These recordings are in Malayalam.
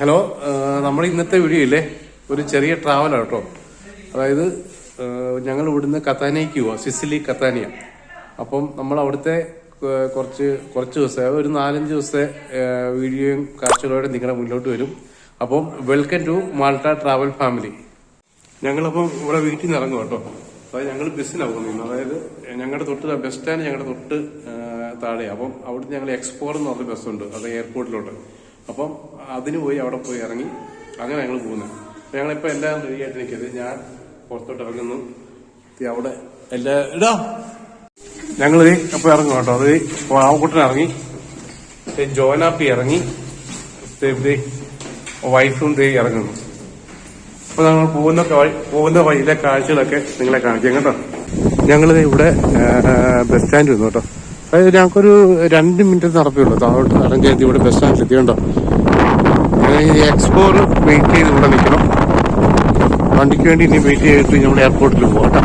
ഹലോ നമ്മൾ ഇന്നത്തെ വീഡിയോ ഇല്ലേ ഒരു ചെറിയ ട്രാവലാണ് കേട്ടോ. അതായത് ഞങ്ങൾ ഇവിടുന്ന് കത്താനയ്ക്ക് പോവാം സിസിലി കത്താനിയ. അപ്പം നമ്മൾ അവിടുത്തെ കുറച്ച് കുറച്ച് ദിവസം ഒരു നാലഞ്ച് ദിവസത്തെ വീഡിയോയും കാഴ്ചകളോടെ നിങ്ങളുടെ മുന്നോട്ട് വരും. അപ്പം welcome to Malta travel family ഞങ്ങളപ്പം ഇവിടെ വീട്ടിൽ നിന്ന് ഇറങ്ങും കേട്ടോ. അതായത് ഞങ്ങൾ ബസ്സിനാണ് പോകുന്നത്. അതായത് ഞങ്ങളുടെ തൊട്ട് ബസ് സ്റ്റാൻഡ് ഞങ്ങളുടെ തൊട്ട് താഴെ അപ്പം അവിടുന്ന് ഞങ്ങൾ എക്സ്പോർ എന്ന് പറഞ്ഞ ബസ്സുണ്ട് അത് എയർപോർട്ടിലോട്ട് അപ്പം അതിന് പോയി അവിടെ പോയി ഇറങ്ങി അങ്ങനെ ഞങ്ങൾ പോകുന്നത് ഞങ്ങളിപ്പോ എല്ലാം റെഡി ആയിട്ട് നിൽക്കരുത് ഞാൻ പുറത്തോട്ട് ഇറങ്ങുന്നു. അവിടെ എല്ലാ ഇടാ ഞങ്ങൾ അപ്പൊ ഇറങ്ങും കേട്ടോ. അത് പാവക്കുട്ടൻ ഇറങ്ങി. ജോനാപ്പി ഇറങ്ങി. വൈഫും ദേ ഇറങ്ങുന്നു. അപ്പൊ ഞങ്ങൾ പോകുന്ന പോകുന്ന വഴിയിലെ കാഴ്ചകളൊക്കെ നിങ്ങളെ കാണിക്കാം കേട്ടോ. ഞങ്ങൾ ഇവിടെ ബസ് സ്റ്റാൻഡ് വന്നു കേട്ടോ. അതായത് ഞങ്ങൾക്കൊരു രണ്ട് മിനിറ്റ് നടപ്പേ താഴോട്ട് താഴോട്ട് ചെയ്ത് ഇവിടെ ബസ് സ്റ്റാൻഡിൽ എത്തിയുണ്ടോ ഈ എക്സ്പോർ വെയിറ്റ് ചെയ്ത് ഇവിടെ നിൽക്കണം. വണ്ടിക്ക് വേണ്ടി ഇനി വെയിറ്റ് ചെയ്തിട്ട് നമ്മൾ എയർപോർട്ടിൽ പോകാം കേട്ടോ.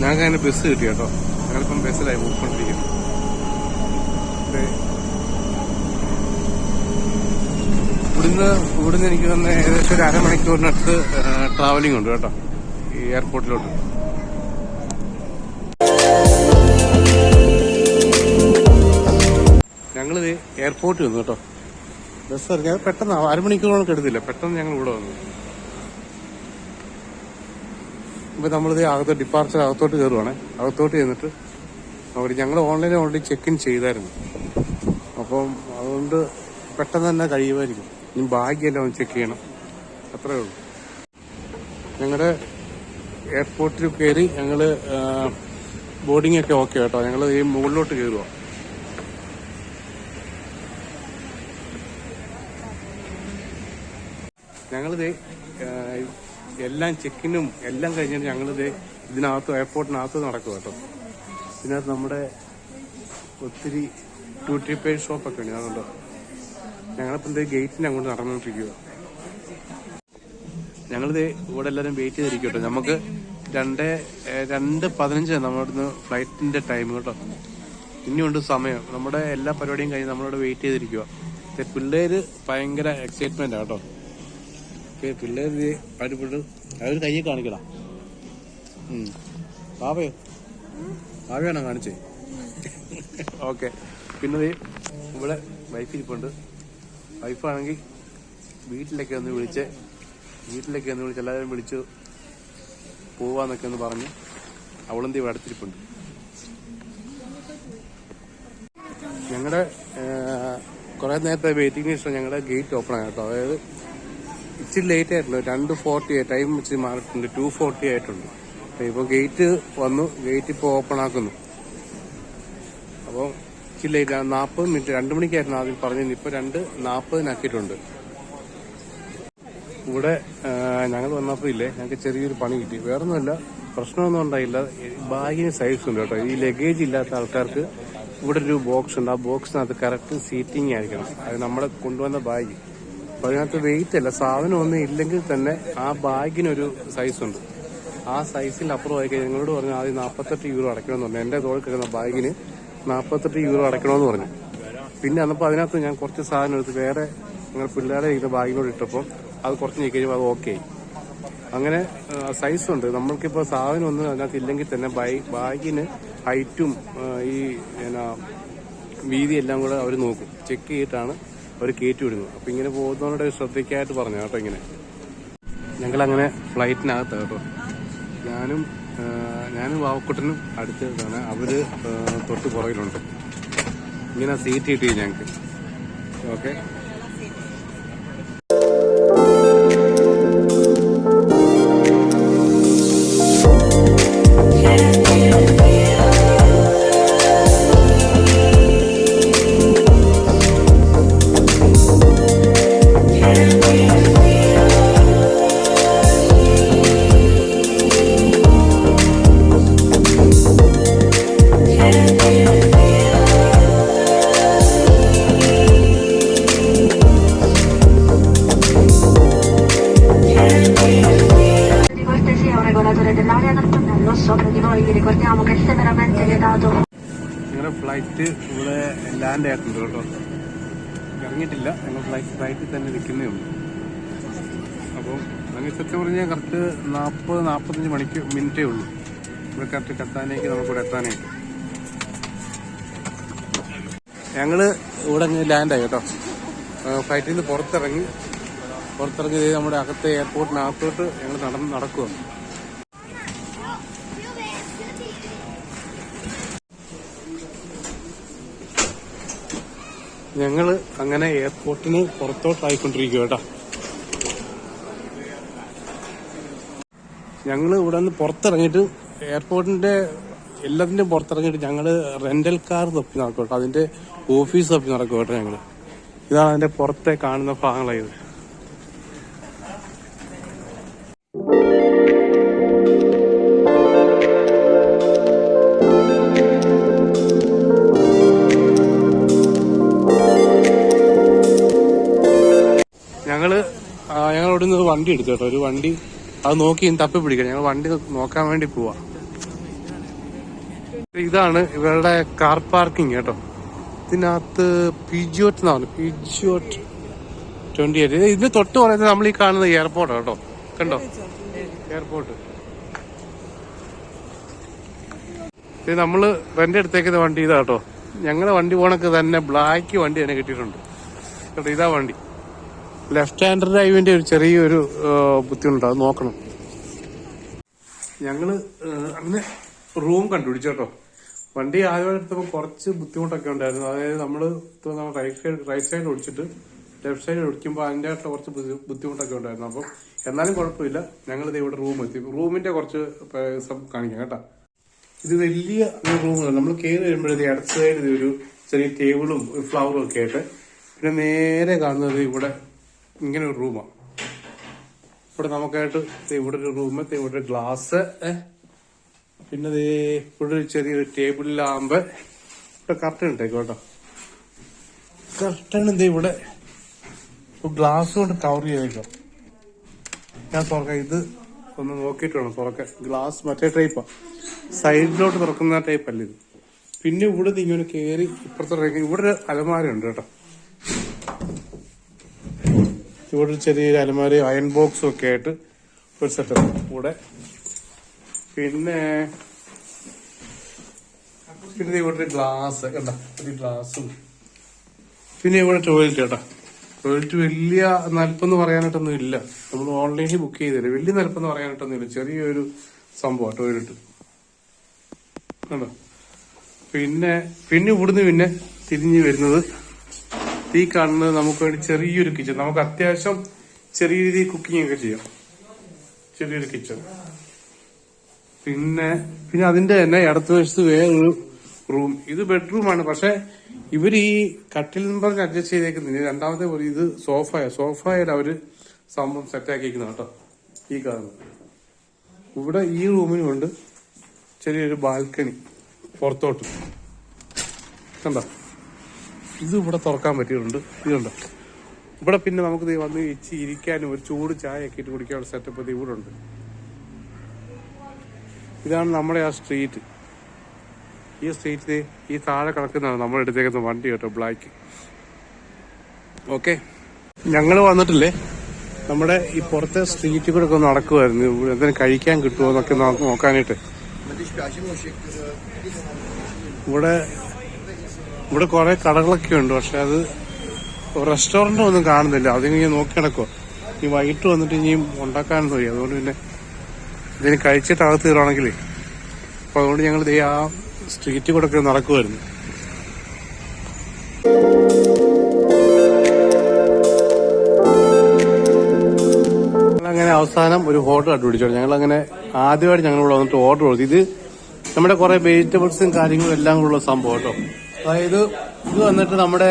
ഞങ്ങൾക്ക് അതിന് ബസ് കിട്ടി കേട്ടോ. ഞങ്ങളിപ്പം ബസ്സിലായി പോയിക്കൊണ്ടിരിക്കുന്നു ദേ. ഇവിടുന്ന് ഇവിടുന്ന് എനിക്ക് തന്നെ ഏകദേശം ഒരു അരമണിക്കൂറിനടുത്ത് ട്രാവലിംഗ് ഉണ്ട് കേട്ടോ. ഈ എയർപോർട്ടിലോട്ട് ഞങ്ങളിത് എയർപോർട്ടിൽ വന്നു കേട്ടോ. ബസ് ഇറങ്ങി അത് പെട്ടെന്ന് അരമണിക്കൂറോളം എടുത്തില്ല. പെട്ടെന്ന് ഞങ്ങൾ ഇവിടെ വന്നു. ഇപ്പൊ നമ്മളിത് അകത്ത് ഡിപ്പാർച്ചർ അകത്തോട്ട് കയറുവാണ് അകത്തോട്ട് ചെന്നിട്ട് അവർ ഞങ്ങൾ ഓൺലൈനിൽ ഓൾറെഡി ചെക്ക് ഇൻ ചെയ്തായിരുന്നു. അപ്പം അതുകൊണ്ട് പെട്ടെന്ന് തന്നെ കഴിയുമായിരിക്കും. ഇനി ഭാഗ്യമെല്ലാം ഒന്ന് ചെക്ക് ചെയ്യണം. അത്രേ ഉള്ളൂ. ഞങ്ങളുടെ എയർപോർട്ടിൽ കയറി ഞങ്ങൾ ബോർഡിംഗ് ഒക്കെ ഓക്കെ കേട്ടോ ഞങ്ങൾ ഈ മുകളിലോട്ട് കയറുക ഞങ്ങളിത് എല്ലാം ചെക്കിനും എല്ലാം കഴിഞ്ഞിട്ട് ഞങ്ങളിത് ഇതിനകത്ത് എയർപോർട്ടിനകത്ത് നടക്കുക കേട്ടോ. ഇതിനകത്ത് നമ്മുടെ ഒത്തിരി ഡ്യൂട്ടി പേ ഷോപ്പൊക്കെ ഉണ്ട്. അതുകൊണ്ട് ഞങ്ങളിപ്പോൾ ഇത് ഗേറ്റിന് അങ്ങോട്ട് നടന്നുകൊണ്ടിരിക്കുക ഞങ്ങളിത് ഇവിടെ എല്ലാവരും വെയിറ്റ് ചെയ്തിരിക്കട്ടോ. നമുക്ക് രണ്ട് രണ്ട് പതിനഞ്ച് നമ്മളിവിടുന്ന് ഫ്ലൈറ്റിന്റെ ടൈം കേട്ടോ. ഇനിയുണ്ട് സമയം. നമ്മുടെ എല്ലാ പരിപാടിയും കഴിഞ്ഞ് നമ്മളിവിടെ വെയിറ്റ് ചെയ്തിരിക്കുക പിള്ളേര് ഭയങ്കര എക്സൈറ്റ്മെന്റ് കേട്ടോ. ഓക്കെ പിള്ളേര് അടിപൊളി. അവർ കയ്യെ കാണിക്കടാ. ബാബയോ ബാബയാണോ കാണിച്ചേ. ഓക്കെ പിന്നെ ഇവിടെ വൈഫ് ഇരിപ്പുണ്ട്. വൈഫാണെങ്കിൽ വീട്ടിലേക്ക് ഒന്ന് വിളിച്ച് വീട്ടിലേക്ക് ഒന്ന് വിളിച്ച് എല്ലാവരും വിളിച്ചു പോവാന്നൊക്കെ ഒന്ന് പറഞ്ഞ്. അവളെന്ത് ഇവിടെ അടുത്തിരിപ്പുണ്ട്. ഞങ്ങളുടെ കുറെ നേരത്തെ വെയിറ്റിംഗ് ലിസ്റ്റ് ഞങ്ങളുടെ ഗേറ്റ് ഓപ്പൺ ആയി കേട്ടോ. അതായത് ഇച്ചിരി ലേറ്റ് ആയിട്ടുണ്ട് രണ്ട് ഫോർട്ടി ടൈം ഇച്ചിരി മാറിയിട്ടുണ്ട്. ടു ഫോർട്ടി ആയിട്ടുണ്ട്. ഇപ്പോൾ ഗേറ്റ് വന്നു. ഗേറ്റ് ഇപ്പോൾ ഓപ്പൺ ആക്കുന്നു. ഇല്ല ലേറ്റ് നാൽപ്പത് മിനിറ്റ് രണ്ട് മണിക്കായിരുന്നു ആദ്യം പറഞ്ഞത് ഇപ്പോൾ രണ്ട് നാൽപ്പതിനാക്കിയിട്ടുണ്ട് ഇവിടെ ഞങ്ങൾ വന്നപ്പോൾ ഇല്ലേ ഞങ്ങൾക്ക് ചെറിയൊരു പണി കിട്ടി. വേറൊന്നുമല്ല പ്രശ്നമൊന്നും ഉണ്ടായില്ല. ബാഗിന് സൈസ് ഉണ്ട് കേട്ടോ. ഈ ലഗേജ് ഇല്ലാത്ത ആൾക്കാർക്ക് ഇവിടെ ഒരു ബോക്സ് ഉണ്ട്. ആ ബോക്സിനകത്ത് കറക്റ്റ് സീറ്റിംഗ് ആയിരിക്കണം. അത് നമ്മളെ കൊണ്ടുവന്ന ബാഗ് അപ്പൊ അതിനകത്ത് വെയിറ്റ് അല്ല സാധനം ഒന്നും ഇല്ലെങ്കിൽ തന്നെ ആ ബാഗിനൊരു സൈസ് ഉണ്ട്. ആ സൈസിൽ അപ്പുറമായി കഴിഞ്ഞാൽ ഞങ്ങളോട് ആദ്യം നാൽപ്പത്തെട്ട് യൂറോ അടയ്ക്കണമെന്ന് പറഞ്ഞു. എന്റെ തോളിൽ കിടക്കുന്ന ബാഗിന് നാൽപ്പത്തെട്ട് യൂറോ അടയ്ക്കണമെന്ന് പറഞ്ഞു. പിന്നെ അന്നപ്പോൾ അതിനകത്ത് ഞാൻ കുറച്ച് സാധനം എടുത്ത് വേറെ ഞങ്ങൾ പിള്ളേരെ ഇരുന്ന ബാഗിനോട് ഇട്ടപ്പോൾ അത് കുറച്ച് നീക്കി കഴിയുമ്പോൾ അത് ഓക്കെ അങ്ങനെ സൈസ് ഉണ്ട്. നമ്മൾക്കിപ്പോൾ സാധനം ഒന്നും അതിനകത്ത് ഇല്ലെങ്കിൽ തന്നെ ബൈ- ബാഗിന് ഹൈറ്റും ഈ എന്നാ വീതി എല്ലാം കൂടെ അവർ നോക്കും. ചെക്ക് ചെയ്തിട്ടാണ് അവർ കയറ്റി വിടുന്നത്. അപ്പം ഇങ്ങനെ പോകുന്നവരുടെ ശ്രദ്ധയ്ക്കായിട്ട് പറഞ്ഞു കേട്ടോ ഇങ്ങനെ. ഞങ്ങളങ്ങനെ ഫ്ലൈറ്റിനകത്ത് കേട്ടോ. ഞാനും ഞാനും വാവക്കുട്ടനും അടുത്താണ് അവർ ആ, തൊട്ട് പുറകിലുണ്ട്. ഇങ്ങനെ സീറ്റ് കിട്ടി ഞങ്ങൾക്ക് ഓക്കെ? ഞങ്ങളുടെ ഫ്ലൈറ്റ് ഇവിടെ ലാൻഡ് ആയിട്ടുണ്ട് കേട്ടോ. ഇറങ്ങിയിട്ടില്ല. ഞങ്ങൾ ഫ്ലൈറ്റ് ഫ്ലൈറ്റിൽ തന്നെ നിൽക്കുന്നേ ഉള്ളൂ. അപ്പം അങ്ങനെ സത്യം പറഞ്ഞാൽ കറക്റ്റ് നാൽപ്പത് നാൽപ്പത്തഞ്ച് മണിക്ക് മിനിറ്റേ ഉള്ളൂ. ഇവിടെ കറക്റ്റ് കത്താനേക്ക് നമുക്കിവിടെ എത്താനായിട്ട്. ഞങ്ങൾ ഇവിടെ ലാൻഡായി കേട്ടോ. ഫ്ലൈറ്റിൽ നിന്ന് പുറത്തിറങ്ങി. പുറത്തിറങ്ങി നമ്മുടെ അകത്തെ എയർപോർട്ടിനകത്തോട്ട് ഞങ്ങൾ നടന്ന് നടക്കുകയാണ് ഞങ്ങൾ അങ്ങനെ എയർപോർട്ടിന് പുറത്തോട്ടായിക്കൊണ്ടിരിക്കുക കേട്ടോ. ഞങ്ങൾ ഇവിടെ നിന്ന് പുറത്തിറങ്ങിയിട്ട് എയർപോർട്ടിന്റെ എല്ലാത്തിന്റെയും പുറത്തിറങ്ങിയിട്ട് ഞങ്ങൾ റെന്റൽ കാർ തപ്പി നടക്കും കേട്ടോ. അതിന്റെ ഓഫീസ് തപ്പി നടക്കും കേട്ടോ ഞങ്ങൾ. ഇതാണ് അതിന്റെ പുറത്തെ കാണുന്ന ഭാഗങ്ങളായത്. വണ്ടി എടുത്തു കേട്ടോ. ഒരു വണ്ടി അത് നോക്കി തപ്പി പിടിക്കണം ഞങ്ങൾ വണ്ടി നോക്കാൻ വേണ്ടി പോവാ. ഇതാണ് ഇവരുടെ കാർ പാർക്കിംഗ് കേട്ടോ. ഇതിനകത്ത് പിജിയോട്ട് എന്നാണ് പിജിയോട്ട് ട്വന്റി എയ്റ്റ് ഇതിന് തൊട്ട് പറയുന്നത് നമ്മൾ ഈ കാണുന്ന എയർപോർട്ട് കേട്ടോ. കണ്ടോ? എയർപോർട്ട് നമ്മൾ റെന്റ് എടുത്തേക്കുന്ന വണ്ടി ഇതാ കേട്ടോ. ഞങ്ങളുടെ വണ്ടി പോണക്ക് തന്നെ ബ്ലാക്ക് വണ്ടി തന്നെ കിട്ടിയിട്ടുണ്ട്. കേട്ടോ ഇതാ വണ്ടി. ലെഫ്റ്റ് ഹാൻഡ് ഡ്രൈവിന്റെ ഒരു ചെറിയൊരു ബുദ്ധിമുട്ട്. അത് നോക്കണം. ഞങ്ങൾ അങ്ങനെ റൂം കണ്ടുപിടിച്ചു കേട്ടോ വണ്ടി ആദ്യം കുറച്ച് ബുദ്ധിമുട്ടൊക്കെ ഉണ്ടായിരുന്നു. അതായത് നമ്മൾ റൈറ്റ് സൈഡ് റൈറ്റ് സൈഡ് ഓടിച്ചിട്ട് ലെഫ്റ്റ് സൈഡ് ഓടിക്കുമ്പോൾ അതിന്റെ ആയിട്ടുള്ള കുറച്ച് ബുദ്ധി- ബുദ്ധിമുട്ടൊക്കെ ഉണ്ടായിരുന്നു. അപ്പം എന്നാലും കുഴപ്പമില്ല. ഞങ്ങൾ ഇവിടെ റൂം എത്തി. റൂമിന്റെ കുറച്ച് കാണിക്കാം കേട്ടോ. ഇത് വലിയ റൂമാണ് നമ്മൾ കയറി വരുമ്പോഴേ ഇടത്ത് സൈഡ് ഒരു ചെറിയ ടേബിളും ഫ്ലവറും ഒക്കെ ആയിട്ട്. പിന്നെ നേരെ കാണുന്നത് ഇവിടെ ഇങ്ങനെ ഒരു റൂമാണ് ഇവിടെ നമുക്കായിട്ട് ഇവിടെ ഒരു റൂം ഇവിടെ ഒരു ഗ്ലാസ് പിന്നെ ഇവിടെ ഒരു ചെറിയൊരു ലാമ്പ് ഇവിടെ കർട്ടൻ ഇട്ടേക്കും കേട്ടോ. കർട്ടൻ ദേ ഇവിടെ. ഗ്ലാസ് കൊണ്ട് കവർ ചെയ്തേക്കോ. ഞാൻ തുറക്കാം ഇത് ഒന്ന് നോക്കിയിട്ട് വേണം തുറക്കാൻ. ഗ്ലാസ് മറ്റേ ടൈപ്പാ. സൈഡിലോട്ട് തുറക്കുന്ന ടൈപ്പ് അല്ല ഇത്. പിന്നെ ഇവിടെ നിന്ന് ഇങ്ങനെ കയറി ഇപ്പുറത്തോട്ട് ഇവിടെ ഒരു അലമാര ഉണ്ട് കേട്ടോ. ഇവിടെ ഒരു ചെറിയൊരു അലമാരി അയൺ ബോക്സും ഒക്കെ ആയിട്ട് ഒരു സെറ്റപ്പ് കൂടെ പിന്നെ പിന്നെ ഇവിടെ ഒരു ഗ്ലാസ് കേട്ടോ ഒരു ഗ്ലാസും പിന്നെ ഇവിടെ ടോയ്ലറ്റ് കേട്ടോ. ടോയ്ലറ്റ് വലിയ നൽപ്പെന്ന് പറയാനായിട്ടൊന്നും ഇല്ല. നമ്മൾ ഓൺലൈനിൽ ബുക്ക് ചെയ്തില്ല വലിയ നൽപ്പെന്ന് പറയാനായിട്ടൊന്നും ഇല്ല. ചെറിയൊരു സംഭവം ടോയ്ലറ്റ് കണ്ടോ? പിന്നെ പിന്നെ ഇവിടുന്ന് പിന്നെ തിരിഞ്ഞു വരുന്നത് ഈ കാണുന്നത് നമുക്ക് വേണ്ടി ചെറിയൊരു കിച്ചൺ നമുക്ക് അത്യാവശ്യം ചെറിയ രീതിയിൽ കുക്കിംഗ് ഒക്കെ ചെയ്യാം. ചെറിയൊരു കിച്ചൺ പിന്നെ പിന്നെ അതിന്റെ തന്നെ ഇടത്ത് വശത്ത് വേറൊരു റൂം ഇത് ബെഡ്റൂമാണ് പക്ഷെ ഇവർ ഈ നിന്ന് പറഞ്ഞ് അഡ്ജസ്റ്റ് ചെയ്തേക്കുന്നില്ല. രണ്ടാമത്തെ ഒരു ഇത് സോഫയ സോഫയിൽ അവർ സംഭവം സെറ്റ് ആക്കിയിരിക്കുന്ന കേട്ടോ. ഈ കാണുന്നത്. ഇവിടെ ഈ റൂമിനുണ്ട് ചെറിയൊരു ബാൽക്കണി പുറത്തോട്ട്. കണ്ടോ? ഇത് ഇവിടെ തുറക്കാൻ പറ്റിയിട്ടുണ്ട്. ഇതുണ്ട് ഇവിടെ പിന്നെ നമുക്ക് വന്ന് ഇച്ചി ഇരിക്കാനും ഒരു ചൂട് ചായ ഒക്കെ ഇട്ട് കുടിക്കാനുള്ള സെറ്റപ്പ് ഇത് ഇവിടെ ഉണ്ട്. ഇതാണ് നമ്മുടെ ആ സ്ട്രീറ്റ് ഈ സ്ട്രീറ്റ് ഈ താഴെ കിടക്കുന്നതാണ് നമ്മൾ എടുത്തേക്കുന്ന വണ്ടി കേട്ടോ ബ്ലാക്ക് ഓക്കെ ഞങ്ങൾ വന്നിട്ടില്ലേ? നമ്മുടെ ഈ പുറത്തെ സ്ട്രീറ്റിൽ കൂടെ ഒക്കെ നടക്കുമായിരുന്നു ഇവിടെ എന്തെങ്കിലും കഴിക്കാൻ കിട്ടുമോ എന്നൊക്കെ നോക്കാനായിട്ട്. ഇവിടെ ഇവിടെ കുറെ കടകളൊക്കെ ഉണ്ട് പക്ഷെ അത് റെസ്റ്റോറന്റ് ഒന്നും കാണുന്നില്ല. അതിങ്ങനെ നോക്കി കിടക്കുക ഈ വൈകിട്ട് വന്നിട്ട് ഇനിയും ഉണ്ടാക്കാനൊന്നും വയ്യ. അതുകൊണ്ട് പിന്നെ ഇതിന് കഴിച്ചിട്ട് അകത്ത് കയറുവാണെങ്കിലേ. അപ്പൊ അതുകൊണ്ട് ഞങ്ങൾ ആ സ്ട്രീറ്റ് കൂടെ ഒക്കെ നടക്കുമായിരുന്നു അങ്ങനെ അവസാനം ഒരു ഹോട്ടൽ കണ്ടുപിടിച്ചു ഞങ്ങൾ അങ്ങനെ ആദ്യമായിട്ട് ഞങ്ങൾ ഇവിടെ വന്നിട്ട് ഓർഡർ കൊടുത്തു. ഇത് നമ്മുടെ കുറെ വെജിറ്റബിൾസും കാര്യങ്ങളും എല്ലാം കൂടെ ഉള്ള സംഭവം കേട്ടോ. അതായത് ഇത് വന്നിട്ട് നമ്മുടെ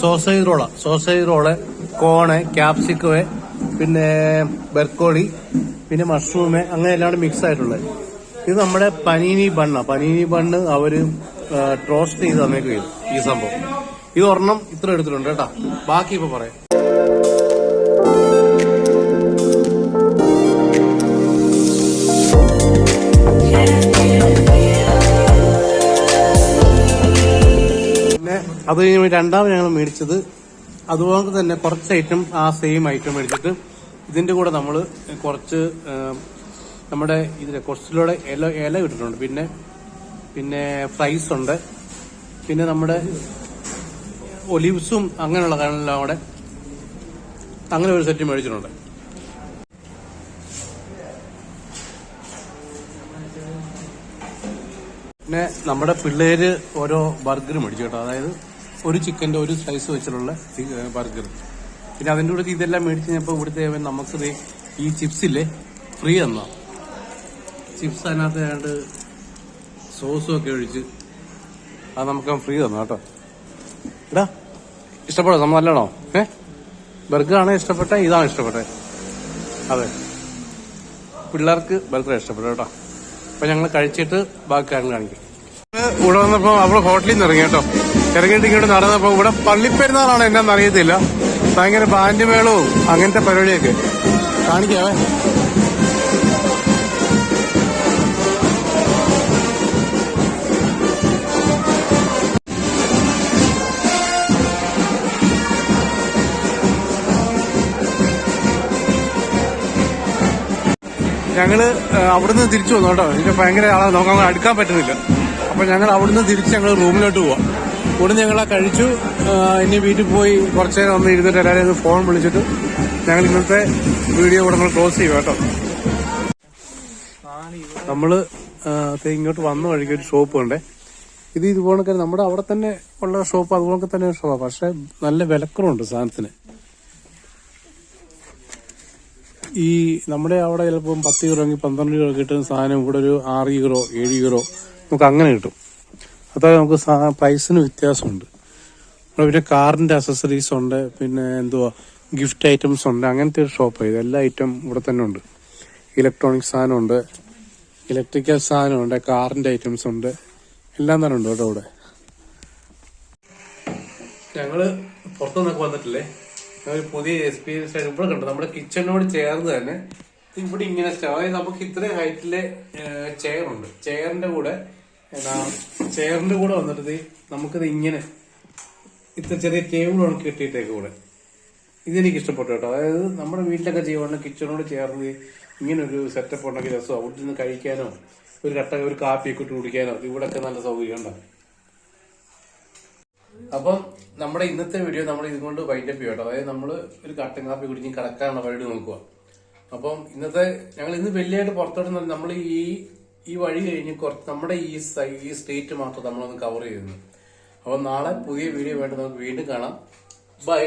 sausage roll. Sausage roll corn capsicum പിന്നെ ബെർക്കോളി പിന്നെ മഷ്റൂം അങ്ങനെ എല്ലാം മിക്സ് ആയിട്ടുള്ളത്. ഇത് നമ്മുടെ പനീനി ബണ്ണ. പനീനി ബണ്ണ് അവർ ട്രോസ്റ്റ് ചെയ്ത് തന്നേക്കും ഈ സംഭവം. ഇത് ഒരെണ്ണം ഇത്ര എടുത്തിട്ടുണ്ട് കേട്ടാ. ബാക്കി ഇപ്പൊ പറയാം. അത് കഴിഞ്ഞ് രണ്ടാമത് ഞങ്ങൾ മേടിച്ചത് അതുപോലെ തന്നെ കുറച്ച് ഐറ്റം ആ സെയിം ഐറ്റം മേടിച്ചിട്ട് ഇതിന്റെ കൂടെ നമ്മൾ കുറച്ച് നമ്മുടെ ഇതിൽ കുറച്ചിലൂടെ ഇല ഇല ഇട്ടിട്ടുണ്ട്. പിന്നെ പിന്നെ ഫ്രൈസ് ഉണ്ട്. പിന്നെ നമ്മുടെ ഒലിവ്സും അങ്ങനെയുള്ള കാര്യങ്ങളെല്ലാം അവിടെ. അങ്ങനെ ഒരു സെറ്റ് മേടിച്ചിട്ടുണ്ട്. പിന്നെ നമ്മുടെ പിള്ളേര് ഓരോ ബർഗർ മേടിച്ചു കേട്ടോ. അതായത് ഒരു ചിക്കന്റെ ഒരു സ്ലൈസ് വെച്ചിട്ടുള്ള ബർഗർ പിന്നെ അതിന്റെ കൂടെ ഇതെല്ലാം മേടിച്ച് കഴിഞ്ഞപ്പോൾ ഇവിടുത്തെ അവൻ നമുക്ക് ഈ ചിപ്സില്ലേ ഫ്രീ തന്നോ? ചിപ്സ് അതിനകത്ത് ഏതാണ്ട് സോസും ഒക്കെ ഒഴിച്ച് അത് നമുക്ക് ഫ്രീ തന്നു കേട്ടോ. എടാ ഇഷ്ടപ്പെടോ നമ്മൾ നല്ലതാണോ ഏ? ബർഗർ ആണ് ഇഷ്ടപ്പെട്ട? ഇതാണ് ഇഷ്ടപ്പെട്ടെ? അതെ. പിള്ളേർക്ക് ബർഗർ ഇഷ്ടപ്പെട്ടു കേട്ടോ. അപ്പൊ ഞങ്ങൾ കഴിച്ചിട്ട് ബാക്കി കാര്യം കാണിക്കും ഇവിടെ വന്നപ്പോ അവിടെ ഹോട്ടലിൽ നിന്ന് ഇറങ്ങി കേട്ടോ. ഇറങ്ങിയിട്ട് ഇങ്ങോട്ട് നടന്നപ്പോ ഇവിടെ പള്ളിപ്പെരുന്നാളാണ് എന്നാന്ന് അറിയത്തില്ല. ഭയങ്കര ബാൻഡ് മേളവും അങ്ങനത്തെ പരിപാടിയൊക്കെ. കാണിക്കാവേ. ഞങ്ങൾ അവിടുന്ന് തിരിച്ചു വന്നു കേട്ടോ. എനിക്ക് ഭയങ്കര ആളെ നോക്കാൻ അടുക്കാൻ പറ്റുന്നില്ല. അപ്പൊ ഞങ്ങൾ അവിടുന്ന് തിരിച്ച് ഞങ്ങൾ റൂമിലോട്ട് പോവാം. ഇവിടുന്ന് ഞങ്ങൾ കഴിച്ചു. ഇനി വീട്ടിൽ പോയി കുറച്ചു നേരം ഒന്ന് ഇരുന്നിട്ട് എല്ലാവരെയും ഒന്ന് ഫോൺ വിളിച്ചിട്ട് ഞങ്ങൾ ഇന്നത്തെ വീഡിയോ കൂടെ നമ്മൾ ക്ലോസ് ചെയ്യും കേട്ടോ. നമ്മൾ ഇങ്ങോട്ട് വന്ന വഴിക്ക് ഒരു ഷോപ്പ് ഉണ്ട് ഇത് ഇതുപോലെ നമ്മുടെ അവിടെ തന്നെ ഉള്ള ഷോപ്പ് അതുപോലെ തന്നെ ഷോപ്പാണ് പക്ഷെ നല്ല വിലക്കുറവുണ്ട് സാധനത്തിന്. ഈ നമ്മുടെ അവിടെ ചിലപ്പം പത്ത് യൂറോ പന്ത്രണ്ട് യൂറോ കിട്ടുന്ന സാധനം ഇവിടെ ഒരു ആറ് യൂറോ ഏഴ് യൂറോ നമുക്ക് അങ്ങനെ കിട്ടും. അതായത് നമുക്ക് പ്രൈസിന് വ്യത്യാസമുണ്ട്. പിന്നെ കാറിന്റെ അസസറീസ് ഉണ്ട് പിന്നെ എന്തുവാ ഗിഫ്റ്റ് ഐറ്റംസ് ഉണ്ട് അങ്ങനത്തെ ഒരു ഷോപ്പ് ഇത് എല്ലാ ഐറ്റം ഇവിടെ തന്നെ ഉണ്ട്. ഇലക്ട്രോണിക് സാധനമുണ്ട് ഇലക്ട്രിക്കൽ സാധനമുണ്ട് കാറിന്റെ ഐറ്റംസ് ഉണ്ട് എല്ലാം തന്നെ ഉണ്ട് കേട്ടോ ഇവിടെ. ഞങ്ങൾ പുറത്തുനിന്നൊക്കെ വന്നിട്ടില്ലേ? ഒരു പുതിയ എക്സ്പീരിയൻസ് ആയിട്ട് ഇവിടെ കണ്ടു. നമ്മുടെ കിച്ചണിനോട് ചേർന്ന് തന്നെ ഇവിടെ ഇങ്ങനെ അതായത് നമുക്ക് ഇത്രയും ഹൈറ്റിൽ ചെയർ ഉണ്ട്. ചെയറിന്റെ കൂടെ ചെയറിന്റെ കൂടെ വന്നിട്ട് നമുക്കിത് ഇങ്ങനെ ഇത്ര ചെറിയ ഉണക്കി കിട്ടിയിട്ടേക്ക് കൂടെ ഇതെനിക്ക് ഇഷ്ടപ്പെട്ടു കേട്ടോ. അതായത് നമ്മുടെ വീട്ടിലൊക്കെ ചെയ്യുവാണെങ്കിൽ കിച്ചണോട് ചേർന്ന് ഇങ്ങനെ ഒരു സെറ്റപ്പ് ഉണ്ടെങ്കിൽ രസം. അവിടെ നിന്ന് കഴിക്കാനോ ഒരു കട്ട ഒരു കാപ്പിയൊക്കെ ഇട്ട് കുടിക്കാനോ ഇവിടെയൊക്കെ നല്ല സൗകര്യം ഉണ്ടാവും അപ്പം നമ്മുടെ ഇന്നത്തെ വീഡിയോ നമ്മൾ ഇതുകൊണ്ട് വൈൻഡപ്പ് ചെയ്യട്ടോ. അതായത് നമ്മൾ ഒരു കട്ടൻ കാപ്പി കുടിച്ച് കിടക്കാനുള്ള വഴി നോക്കുക അപ്പം ഇന്നത്തെ ഞങ്ങൾ ഇന്ന് വലിയായിട്ട് പുറത്തോട്ട് നമ്മൾ ഈ ഈ വഴി കഴിഞ്ഞ് കുറച്ച് നമ്മുടെ ഈ ഈ സ്റ്റേറ്റ് മാത്രം നമ്മളൊന്ന് കവർ ചെയ്യുന്നു അപ്പം നാളെ പുതിയ വീഡിയോ വേണ്ടി നമുക്ക് വീണ്ടും കാണാം. ബൈ